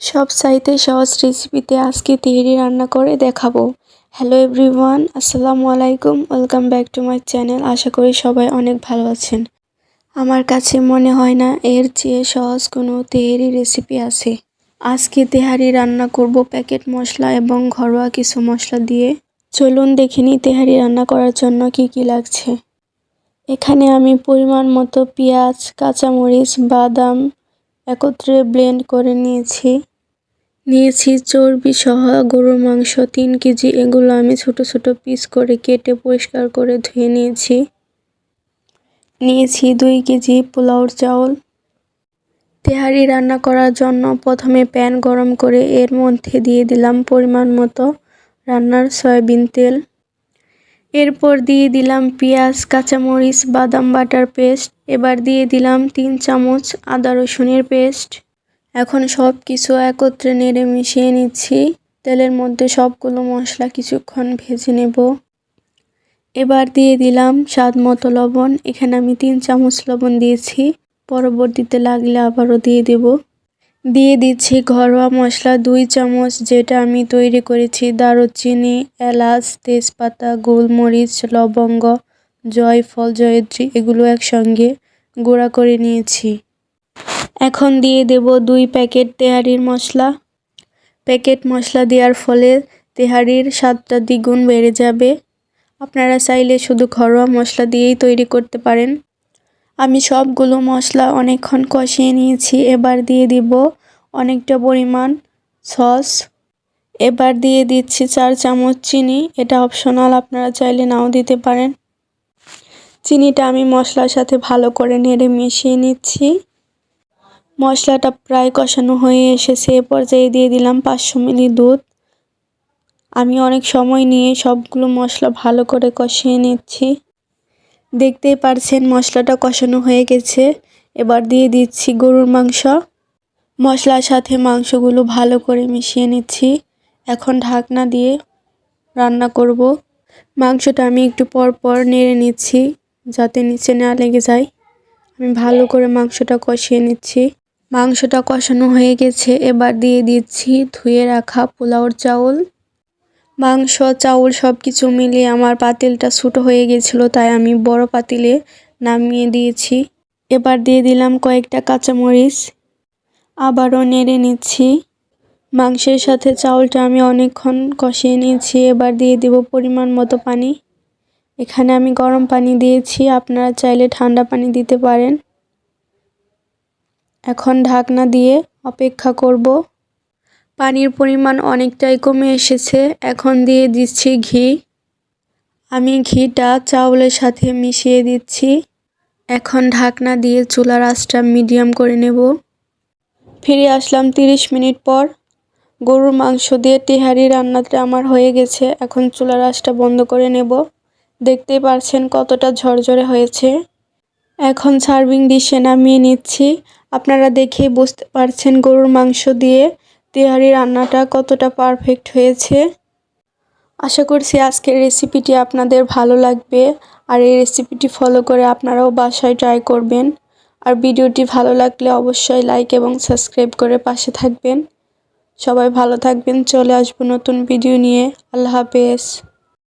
সব চাইতে সহজ রেসিপিতে আজকে তেহরি রান্না করে দেখাবো। হ্যালো এভরিওয়ান আসসালামু আলাইকুম welcome back to my channel আশা করি সবাই অনেক ভালো আছেন। আমার কাছে মনে হয় না এর চেয়ে সহজ কোনো তেহরি রেসিপি আছে। আজকে তেহারি রান্না করব প্যাকেট মশলা এবং ঘরোয়া কিছু মশলা দিয়ে। চলুন দেখে নিই তেহারি রান্না করার জন্য কি কি লাগছে। এখানে আমি পরিমাণ মতো পেঁয়াজ, কাঁচামরিচ, বাদাম একত্রে ব্লেন্ড করে নিয়েছি। নিয়েছি চর্বি সহ গরুর মাংস তিন কেজি, এগুলো আমি ছোট ছোট পিস করে কেটে পরিষ্কার করে ধুয়ে নিয়েছি। নিয়েছি দুই কেজি পোলাওর চাউল। তেহারি রান্না করার জন্য প্রথমে প্যান গরম করে এর মধ্যে দিয়ে দিলাম পরিমাণ মতো রান্নার সয়াবিন তেল। এরপর দিয়ে দিলাম পেঁয়াজ, কাঁচামরিচ, বাদাম, বাটার পেস্ট। এবার দিয়ে দিলাম তিন চামচ আদা রসুনের পেস্ট। এখন সব কিছু একত্রে নেড়ে মিশিয়ে নিচ্ছি। তেলের মধ্যে সবগুলো মশলা কিছুক্ষণ ভেজে নেব। এবার দিয়ে দিলাম স্বাদ মতো লবণ। এখানে আমি তিন চামচ লবণ দিয়েছি। পরবর্তীতে লাগলে আবারও দিয়ে দেব। দিয়ে দিচ্ছি ঘরোয়া মশলা দুই চামচ, যেটা আমি তৈরি করেছি দারুচিনি, এলাচ, তেজপাতা, গোলমরিচ, লবঙ্গ, জয়ফল, জয়ত্রী, এগুলো একসঙ্গে গুঁড়া করে নিয়েছি। এখন দিয়ে দেব দুই প্যাকেট তেহারির মশলা। প্যাকেট মশলা দেওয়ার ফলে তেহারির স্বাদটা দ্বিগুণ বেড়ে যাবে। আপনারা চাইলে শুধু ঘরোয়া মশলা দিয়েই তৈরি করতে পারেন। আমি সবগুলো মশলা অনেকক্ষণ কষিয়ে নিয়েছি। এবার দিয়ে দিব অনেকটা পরিমাণ সস। এবার দিয়ে দিচ্ছি চার চামচ চিনি। এটা অপশনাল, আপনারা চাইলে নাও দিতে পারেন। চিনিটা আমি মশলার সাথে ভালো করে নেড়ে মিশিয়ে নিচ্ছি। মশলাটা প্রায় কষানো হয়ে এসেছে। এ পর্যায়ে দিয়ে দিলাম পাঁচশো মিলি দুধ। আমি অনেক সময় নিয়ে সবগুলো মশলা ভালো করে কষিয়ে নিচ্ছি। দেখতেই পারছেন মশলাটা কষানো হয়ে গেছে। এবার দিয়ে দিচ্ছি গরুর মাংস। মশলার সাথে মাংসগুলো ভালো করে মিশিয়ে নিচ্ছি। এখন ঢাকনা দিয়ে রান্না করব। মাংসটা আমি একটু পর পর নেড়ে নিচ্ছি যাতে নিচে না লেগে যায়। আমি ভালো করে মাংসটা কষিয়ে নিচ্ছি। মাংসটা কষানো হয়ে গেছে। এবার দিয়ে দিচ্ছি ধুয়ে রাখা পোলাওর চাউল। মাংস, চাউল সব কিছু মিলিয়ে আমার পাতিলটা ছোটো হয়ে গেছিল, তাই আমি বড় পাতিলে নামিয়ে দিয়েছি। এবার দিয়ে দিলাম কয়েকটা কাঁচামরিচ। আবারও নেড়ে নিচ্ছি। মাংসের সাথে চাউলটা আমি অনেকক্ষণ কষিয়ে নিয়েছি। এবার দিয়ে দেব পরিমাণ মতো পানি। এখানে আমি গরম পানি দিয়েছি, আপনারা চাইলে ঠান্ডা পানি দিতে পারেন। এখন ঢাকনা দিয়ে অপেক্ষা করব। পানির পরিমাণ অনেকটাই কমে এসেছে, এখন দিয়ে দিচ্ছি ঘি। আমি ঘিটা চাউলের সাথে মিশিয়ে দিচ্ছি। এখন ঢাকনা দিয়ে চুলার আঁচটা মিডিয়াম করে নেব। ফিরে আসলাম তিরিশ মিনিট পর। গরুর মাংস দিয়ে তেহারি রান্নাটা আমার হয়ে গেছে, এখন চুলার আঁচটা বন্ধ করে নেব। দেখতেই পারছেন কতটা ঝরঝরে হয়েছে। এখন সার্ভিং ডিশে নামিয়ে নিচ্ছি। আপনারা দেখে বুঝতে পারছেন গরুর মাংস দিয়ে তেহারি রান্নাটা কতটা পারফেক্ট হয়েছে? আশা করছি আজকের রেসিপিটি আপনাদের ভালো লাগবে। আর এই রেসিপিটি ফলো করে আপনারাও বাসায় ট্রাই করবেন। আর ভিডিওটি ভালো লাগলে অবশ্যই লাইক এবং সাবস্ক্রাইব করে পাশে থাকবেন। সবাই ভালো থাকবেন, চলে আসব নতুন ভিডিও নিয়ে। আল্লাহ হাফেজ।